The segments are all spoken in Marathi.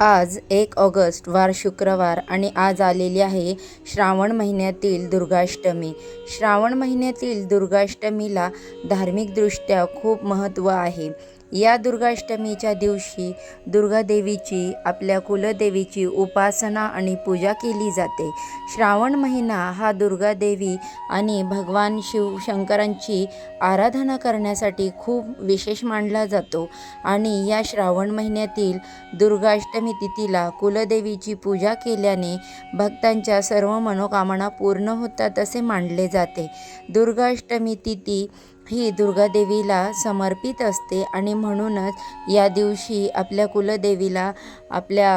आज एक ऑगस्ट वार शुक्रवार आणि आज आलेली आहे श्रावण महिन्यातील दुर्गाष्टमी. श्रावण महिन्यातील दुर्गाष्टमीला धार्मिकदृष्ट्या खूप महत्त्व आहे. या दुर्गाष्टमीच्या दिवशी दुर्गादेवीची आपल्या कुलदेवीची उपासना आणि पूजा केली जाते. श्रावण महिना हा दुर्गादेवी आणि भगवान शिवशंकरांची आराधना करण्यासाठी खूप विशेष मानला जातो. आणि या श्रावण महिन्यातील दुर्गाष्टमी तिथीला कुलदेवीची पूजा केल्याने भक्तांच्या सर्व मनोकामना पूर्ण होतात असे मानले जाते. दुर्गाष्टमी तिथी ही दुर्गादेवीला समर्पित असते आणि म्हणूनच या दिवशी आपल्या कुलदेवीला आपल्या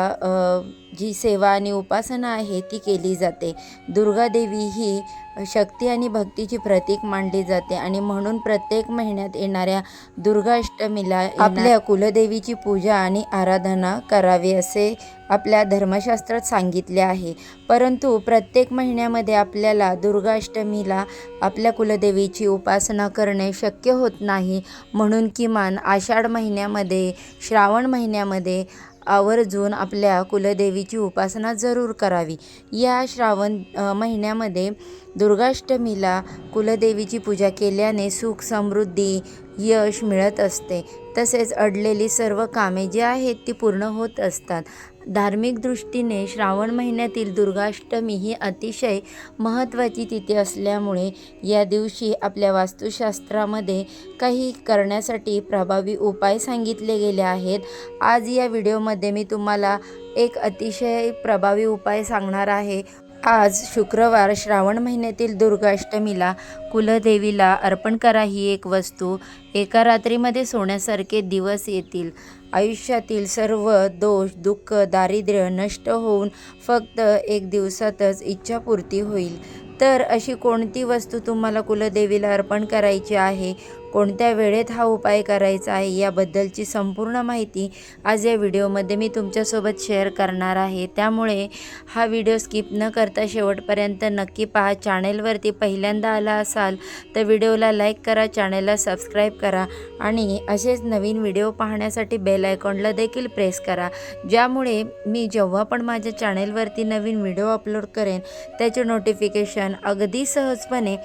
जी सेवा आणि उपासना आहे ती केली जाते. दुर्गादेवी ही शक्ती आणि भक्तीची प्रतीक मानली जाते आणि म्हणून प्रत्येक महिन्यात येणाऱ्या दुर्गाष्टमीला आपल्या कुलदेवीची पूजा आणि आराधना करावी असे आपल्या धर्मशास्त्रात सांगितले आहे. परंतु प्रत्येक महिन्यामध्ये आपल्याला दुर्गाष्टमीला आपल्या कुलदेवीची उपासना करणे शक्य होत नाही. म्हणून किमान आषाढ महिन्यामध्ये श्रावण महिन्यामध्ये आवर्जून आपल्या कुलदेवीची उपासना जरूर करावी. या श्रावण महिन्यामध्ये दुर्गाष्टमीला कुलदेवीची पूजा केल्याने सुख समृद्धी यश मिळत असते. तसेच अडलेली सर्व कामे जी आहेत ती पूर्ण होत असतात. धार्मिक दृष्टीने श्रावण महिन्यातील दुर्गाष्टमी ही अतिशय महत्त्वाची तिथी असल्यामुळे या दिवशी आपल्या वास्तुशास्त्रामध्ये काही करण्यासाठी प्रभावी उपाय सांगितले गेले आहेत. आज या व्हिडिओमध्ये मी तुम्हाला एक अतिशय प्रभावी उपाय सांगणार आहे. आज शुक्रवार श्रावण महिन्यातील दुर्गाष्टमीला कुलदेवीला अर्पण करा ही एक वस्तू. एका रात्रीमध्ये सोन्यासारखे दिवस येतील. आयुष्यातील सर्व दोष दुःख दारिद्र्य नष्ट होऊन फक्त एक दिवसातच इच्छापूर्ती होईल. तर अशी कोणती वस्तू तुम्हाला कुलदेवीला अर्पण करायची आहे? कोणत्या वेळेत हा उपाय करायचा आहे याबद्दलची संपूर्ण माहिती आज या व्हिडिओमध्ये मी तुमच्यासोबत शेअर करणार आहे. त्यामुळे हा व्हिडिओ स्किप न करता शेवटपर्यंत नक्की पहा. चॅनेलवरती पहिल्यांदा आला असाल तर व्हिडिओला लाईक करा चॅनेलला सबस्क्राईब करा आणि असेच नवीन व्हिडिओ पाहण्यासाठी बेल आयकॉनला देखील प्रेस करा. ज्यामुळे मी जेव्हा पण माझ्या चॅनेलवरती नवीन व्हिडिओ अपलोड करेन त्याचे नोटिफिकेशन अगदी सहजपणे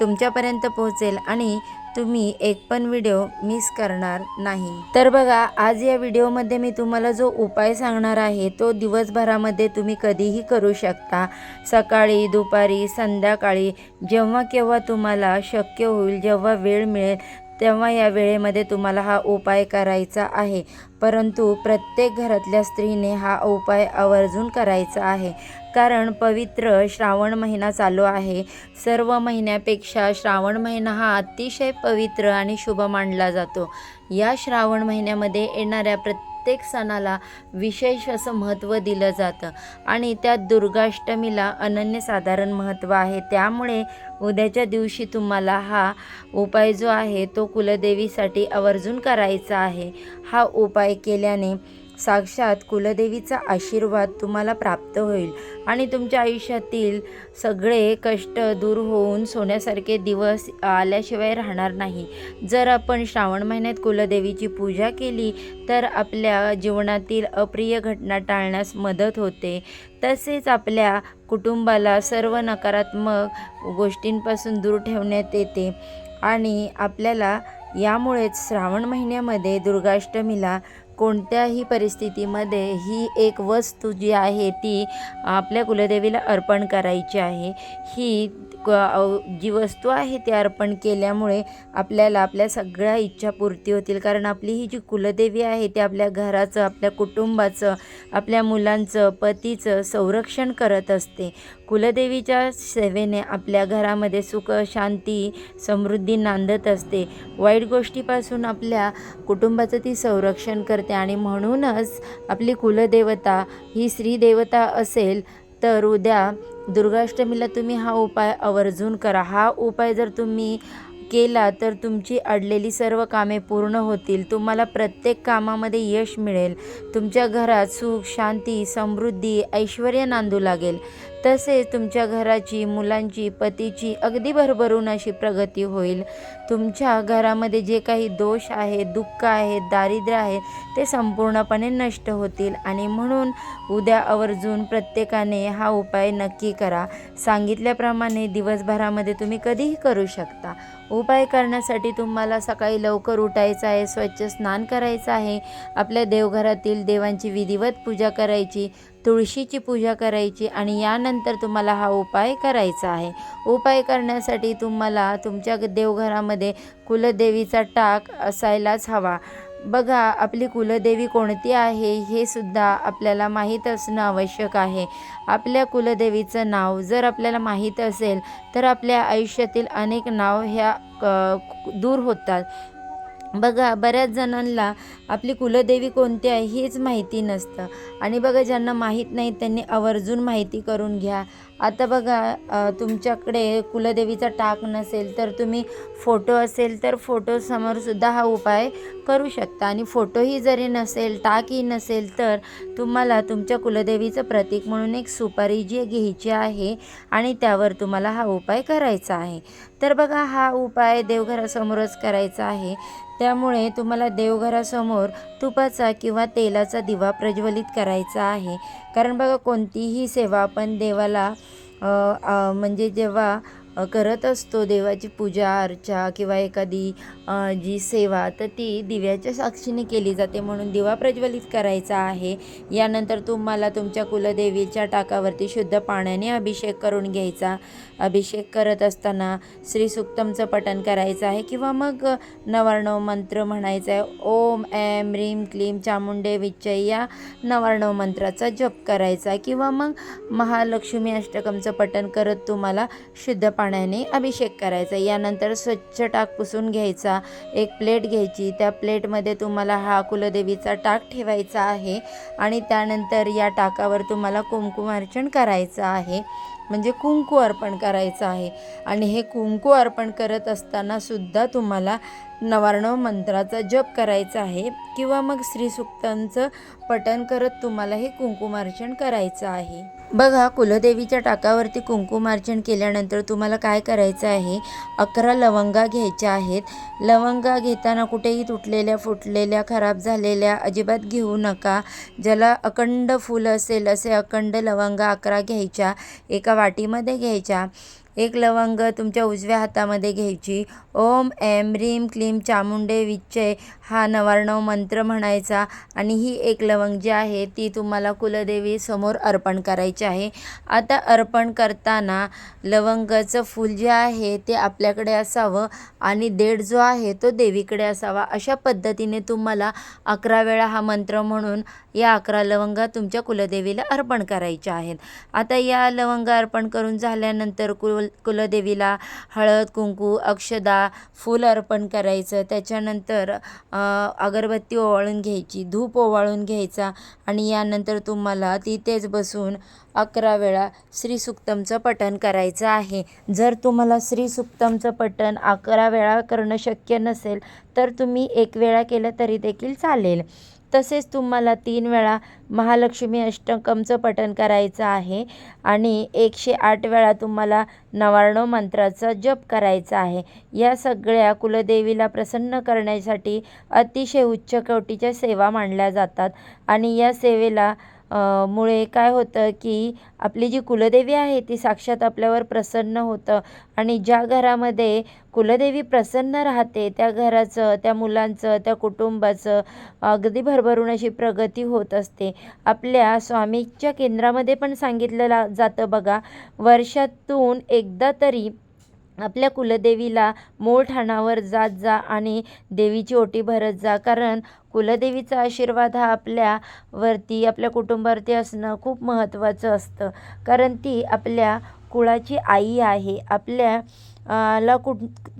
तुमच्यापर्यंत पोहोचेल आणि तुम्ही एक पण व्हिडिओ मिस करणार नाही. तर बघा आज या व्हिडिओमध्ये मी तुम्हाला जो उपाय सांगणार आहे तो दिवसभरामध्ये तुम्ही कधीही करू शकता. सकाळी दुपारी संध्याकाळी जेव्हा केव्हा तुम्हाला शक्य होईल जेव्हा वेळ मिळेल तेव्हा या वेळेमध्ये तुम्हाला हा उपाय करायचा आहे. परंतु प्रत्येक घरातल्या स्त्रीने हा उपाय आवर्जून करायचा आहे. कारण पवित्र श्रावण महिना चालू आहे. सर्व महिन्यापेक्षा श्रावण महिना हा अतिशय पवित्र आणि शुभ मानला जातो. या श्रावण महिन्यामध्ये येणाऱ्या प्रत्येक सणाला विशेष असं महत्त्व दिलं जातं आणि त्यात दुर्गाष्टमीला अनन्यसाधारण महत्त्व आहे. त्यामुळे उद्याच्या दिवशी तुम्हाला हा उपाय जो आहे तो कुलदेवीसाठी आवर्जून करायचा आहे. हा उपाय केल्याने साक्षात कुलदेवीचा आशीर्वाद तुम्हाला प्राप्त होईल आणि तुमच्या आयुष्यातील सगळे कष्ट दूर होऊन सोन्यासारखे दिवस आल्याशिवाय राहणार नाही. जर आपण श्रावण महिन्यात कुलदेवीची पूजा केली तर आपल्या जीवनातील अप्रिय घटना टाळण्यास मदत होते. तसेच आपल्या कुटुंबाला सर्व नकारात्मक गोष्टींपासून दूर ठेवण्यात येते आणि आपल्याला यामुळेच श्रावण महिन्यामध्ये दुर्गाष्टमीला कोणत्याही परिस्थितीमध्ये ही एक वस्तू जी आहे ती आपल्या कुलदेवीला अर्पण करायची आहे. ही क जी वस्तू आहे ती अर्पण केल्यामुळे आपल्याला आपल्या सगळ्या इच्छा पूर्ती होतील. कारण आपली ही जी कुलदेवी आहे ती आपल्या घराचं आपल्या कुटुंबाचं आपल्या मुलांचं पतीचं संरक्षण करत असते. कुलदेवीच्या सेवेने आपल्या घरामध्ये सुख शांती समृद्धी नांदत असते. वाईट गोष्टीपासून आपल्या कुटुंबाचं ती संरक्षण करते आणि म्हणूनच आपली कुलदेवता ही श्रीदेवता असेल तर उद्या दुर्गाष्टमीला तुम्ही हा उपाय आवर्जून करा. हा उपाय जर तुम्ही केला तर तुमची अडलेली सर्व कामे पूर्ण होतील. तुम्हाला प्रत्येक कामामध्ये यश मिळेल. तुमच्या घरात सुख शांती समृद्धी ऐश्वर नांदू लागेल. तसेच तुमच्या घराची मुलांची पतीची अगदी भरभरून अशी प्रगती होईल. तुमच्या घरामध्ये जे काही दोष आहेत दुःख आहेत दारिद्र्य आहेत ते संपूर्णपणे नष्ट होतील. आणि म्हणून उद्या आवर्जून प्रत्येकाने हा उपाय नक्की करा. सांगितल्याप्रमाणे दिवसभरामध्ये तुम्ही कधीही करू शकता. उपाय करण्यासाठी तुम्हाला सकाळी लवकर उठायचं आहे स्वच्छ स्नान करायचं आहे. आपल्या देवघरातील देवांची विधिवत पूजा करायची. तुळशीची पूजा करायची आणि यानंतर तुम्हाला हा उपाय करायचा आहे. उपाय करण्यासाठी तुम्हाला तुमच्या देवघरामध्ये कुलदेवीचा टाक असायलाच हवा. बघा आपली कुलदेवी कोणती आहे हे सुद्धा आपल्याला माहीत असणं आवश्यक आहे. आपल्या कुलदेवीचं नाव जर आपल्याला माहीत असेल तर आपल्या आयुष्यातील अनेक नाव ह्या क दूर होतात. बघा बऱ्याच जणांना आपली कुलदेवी कोणती आहे हेच माहिती नसतं. आणि बघा ज्यांना माहीत नाही त्यांनी आवर्जून माहिती करून घ्या. आता बघा तुमच्याकडे कुलदेवीचा टाक नसेल तर तुम्ही फोटो असेल तर फोटोसमोरसुद्धा हा उपाय करू शकता. आणि फोटोही जरी नसेल टाकही नसेल तर तुम्हाला तुमच्या कुलदेवीचं प्रतीक म्हणून एक सुपारी जी घ्यायची आहे आणि त्यावर तुम्हाला हा उपाय करायचा आहे. तर बघा हा उपाय देवघरासमोरच करायचा आहे. त्यामुळे तुम्हाला देवघरासमोर तुपाचा किंवा तेलाचा दिवा प्रज्वलित करायचा आहे. कारण बघा कोणतीही सेवा आपण देवाला म्हणजे जेव्हा करत असतो देवाची पूजा अर्चा किंवा एखादी जी सेवा तर ती दिव्याच्या साक्षीने केली जाते म्हणून दिवा प्रज्वलित करायचा आहे. यानंतर तुम्हाला तुमच्या कुलदेवीच्या टाकावरती शुद्ध पाण्याने अभिषेक करून घ्यायचा. अभिषेक करत असताना श्रीसुक्तमचं पठण करायचं आहे किंवा मग नवार्णव मंत्र म्हणायचा आहे. ओम ऐम ह्रीं क्लीम चामुंडे विच्चय या नवार्णव मंत्राचा जप करायचा आहे. किंवा मग महालक्ष्मी अष्टकमचं पठण करत तुम्हाला शुद्ध पाण्याने अभिषेक करायचा यानंतर स्वच्छ टाक पुसून घ्यायचा एक प्लेट घ्यायची. त्या प्लेटमध्ये तुम्हाला हा कुलदेवीचा टाक ठेवायचा आहे आणि त्यानंतर या टाकावर तुम्हाला कुंकुमार्चन करायचं आहे. म्हणजे कुंकू अर्पण करायचं आहे. आणि हे कुंकू अर्पण करत असताना सुद्धा तुम्हाला नवार्णव मंत्राचा जप करायचा आहे. किंवा मग श्रीसुक्तांचं पठण करत तुम्हाला हे कुंकुमार्चन करायचं आहे. बघा कुलदेवीच्या टाकावरती कुंकुमार्चन केल्यानंतर तुम्हाला काय करायचं आहे? अकरा लवंगा घ्यायच्या आहेत. लवंगा घेताना कुठेही तुटलेल्या फुटलेल्या खराब झालेल्या अजिबात घेऊ नका. ज्याला अखंड फूल असेल असे अखंड लवंगा अकरा घ्यायच्या एका वाटीमध्ये घ्यायच्या. एक लवंग तुमच्या उजव्या हातामध्ये घ्यायची. ओम एम ह्रीं क्लीम चामुंडे विच्चय हा नवार्णव मंत्र म्हणायचा आणि ही एक लवंग जी आहे ती तुम्हाला कुलदेवी समोर अर्पण करायची आहे. आता अर्पण करताना लवंगाचं फूल जे आहे ते आपल्याकडे असावं आणि देठ जो आहे तो देवीकडे असावा. अशा पद्धतीने तुम्हाला अकरा वेळा हा मंत्र म्हणून या अकरा लवंगा तुमच्या कुलदेवीला अर्पण करायच्या आहेत. आता या लवंगा अर्पण करून झाल्यानंतर कुल कुलदेवीला हळद कुंकू अक्षदा फूल अर्पण करायचं. त्याच्यानंतर अगरबत्ती ओवाळून घ्यायची धूप ओवाळून घ्यायचा आणि यानंतर तुम्हाला तिथेच बसून अकरा वेळा श्रीसुक्तमचं पठण करायचं आहे. जर तुम्हाला श्रीसुक्तमचं पठण अकरा वेळा करणं शक्य नसेल तर तुम्ही एक वेळा केलं तरी देखील चालेल. तसेच तुम्हाला तीन वेळा महालक्ष्मी अष्टकमचं पठण करायचं आहे आणि एकशे आठ वेळा तुम्हाला नवार्णव मंत्राचा जप करायचा आहे. या सगळ्या कुलदेवीला प्रसन्न करण्यासाठी अतिशय उच्च कोटीच्या सेवा मानल्या जातात आणि या सेवेला मुळे काय होतं की आपली जी कुलदेवी आहे ती साक्षात आपल्यावर प्रसन्न होतं. आणि ज्या घरामध्ये कुलदेवी प्रसन्न राहते त्या घराचं त्या मुलांचं त्या कुटुंबाचं अगदी भरभरून अशी प्रगती होत असते. आपल्या स्वामीच्या केंद्रामध्ये पण सांगितलं जातं बघा वर्षातून एकदा तरी आपल्या कुलदेवीला मूळ ठाणावर जात जा आणि देवीची ओटी भरत जा. कारण कुलदेवीचा आशीर्वाद हा आपल्यावरती आपल्या कुटुंबावरती असणं खूप महत्त्वाचं असतं. कारण ती आपल्या कुळाची आई आहे. आपल्या ला कुठ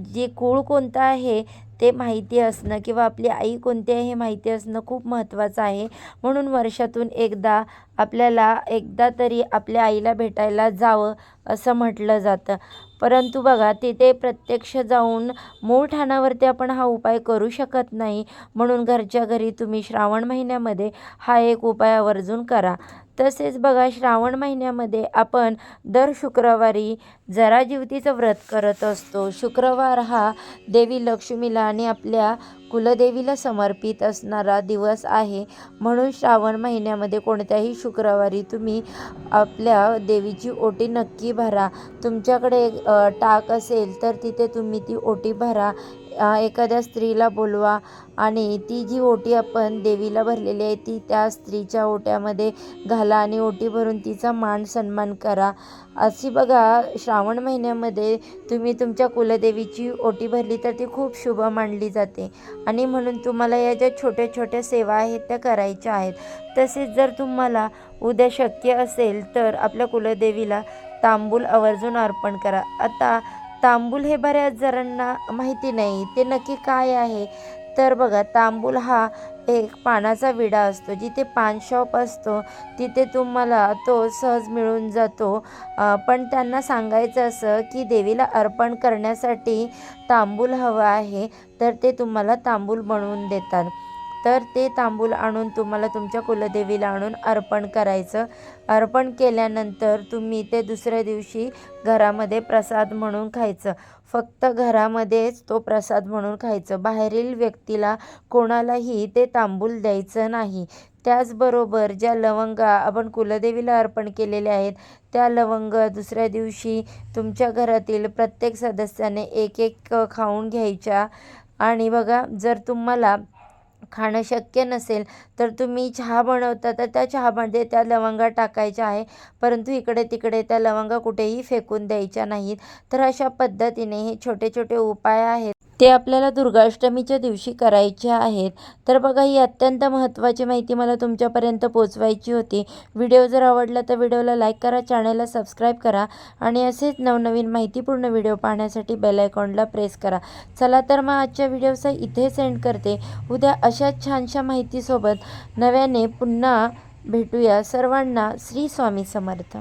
जे कुळ कोणतं आहे ते माहिती असणं किंवा आपली आई कोणती आहे हे माहिती असणं खूप महत्त्वाचं आहे. म्हणून वर्षातून एकदा आपल्याला एकदा तरी आपल्या आईला भेटायला जावं असं म्हटलं जातं. परंतु बघा तिथे प्रत्यक्ष जाऊन मूळ ठाणावरती आपण हा उपाय करू शकत नाही. म्हणून घरच्या घरी तुम्ही श्रावण महिन्यामध्ये हा एक उपाय आवर्जून करा. तसेच बघा श्रावण महिन्यामध्ये आपण दर शुक्रवारी जरा जीवतीचं व्रत करत असतो. शुक्रवार हा देवी लक्ष्मीला आणि आपल्या कुलदेवीला समर्पित असणारा दिवस आहे. म्हणून श्रावण महिन्यामध्ये कोणत्याही शुक्रवारी तुम्ही आपल्या देवीची ओटी नक्की भरा. तुमच्याकडे टाक असेल तर तिथे तुम्ही ती ओटी भरा. एखाद्या स्त्रीला बोलवा आणि ती जी ओटी आपण देवीला भरलेली आहे ती त्या स्त्रीच्या ओट्यामध्ये घाला आणि ओटी भरून तिचा मान सन्मान करा. अशी बघा श्रावण महिन्यामध्ये तुम्ही तुमच्या कुलदेवीची ओटी भरली तर ती खूप शुभ मानली जाते. आणि म्हणून तुम्हाला या ज्या छोट्या छोट्या सेवा आहेत त्या करायच्या आहेत. तसेच जर तुम्हाला उद्या शक्य असेल तर आपल्या कुलदेवीला तांबूल आवर्जून अर्पण करा. आता तांबूल हे बऱ्याच जणांना माहिती नाही. ते नक्की काय आहे? तर बघा तांबूल हा एक पानाचा विडा असतो. जिथे पान शॉप असतो तिथे तुम्हाला तो सहज मिळून जातो. पण त्यांना सांगायचं असं की देवीला अर्पण करण्यासाठी तांबूल हवं आहे तर ते तुम्हाला तांबूल बनवून देतात. तर ते तांबूल आणून तुम्हाला तुमच्या कुलदेवीला आणून अर्पण करायचं. अर्पण केल्यानंतर तुम्ही ते दुसऱ्या दिवशी घरामध्ये प्रसाद म्हणून खायचं. फक्त घरामध्येच तो प्रसाद म्हणून खायचं. बाहेरील व्यक्तीला कोणालाही ते तांबूल द्यायचं नाही. त्याचबरोबर ज्या लवंगा आपण कुलदेवीला अर्पण केलेल्या आहेत त्या लवंग दुसऱ्या दिवशी तुमच्या घरातील प्रत्येक सदस्याने एक एक खाऊन घ्यायच्या. आणि बघा जर तुम्हाला खाणं शक्य नसेल तर तुम्ही चहा बनवता तर त्या चहामध्ये त्या लवंगा टाकायच्या आहे. परंतु इकडे तिकडे त्या लवंगा कुठेही फेकून द्यायच्या नाहीत. तर अशा पद्धतीने हे छोटे छोटे उपाय आहेत. ते आपल्याला दुर्गाष्टमीच्या दिवशी करायचे आहेत. तर बघा ही अत्यंत महत्त्वाची माहिती मला तुमच्यापर्यंत पोचवायची होती. व्हिडिओ जर आवडला तर व्हिडिओला लाईक करा चॅनलला सबस्क्राईब करा आणि असेच नवनवीन माहितीपूर्ण व्हिडिओ पाहण्यासाठी बेल आयकॉनला प्रेस करा. चला तर मग आजच्या व्हिडिओचा इथे सेंड करते. उद्या अशाच छानशा माहितीसोबत नव्याने पुन्हा भेटूया. सर्वांना श्री स्वामी समर्थ.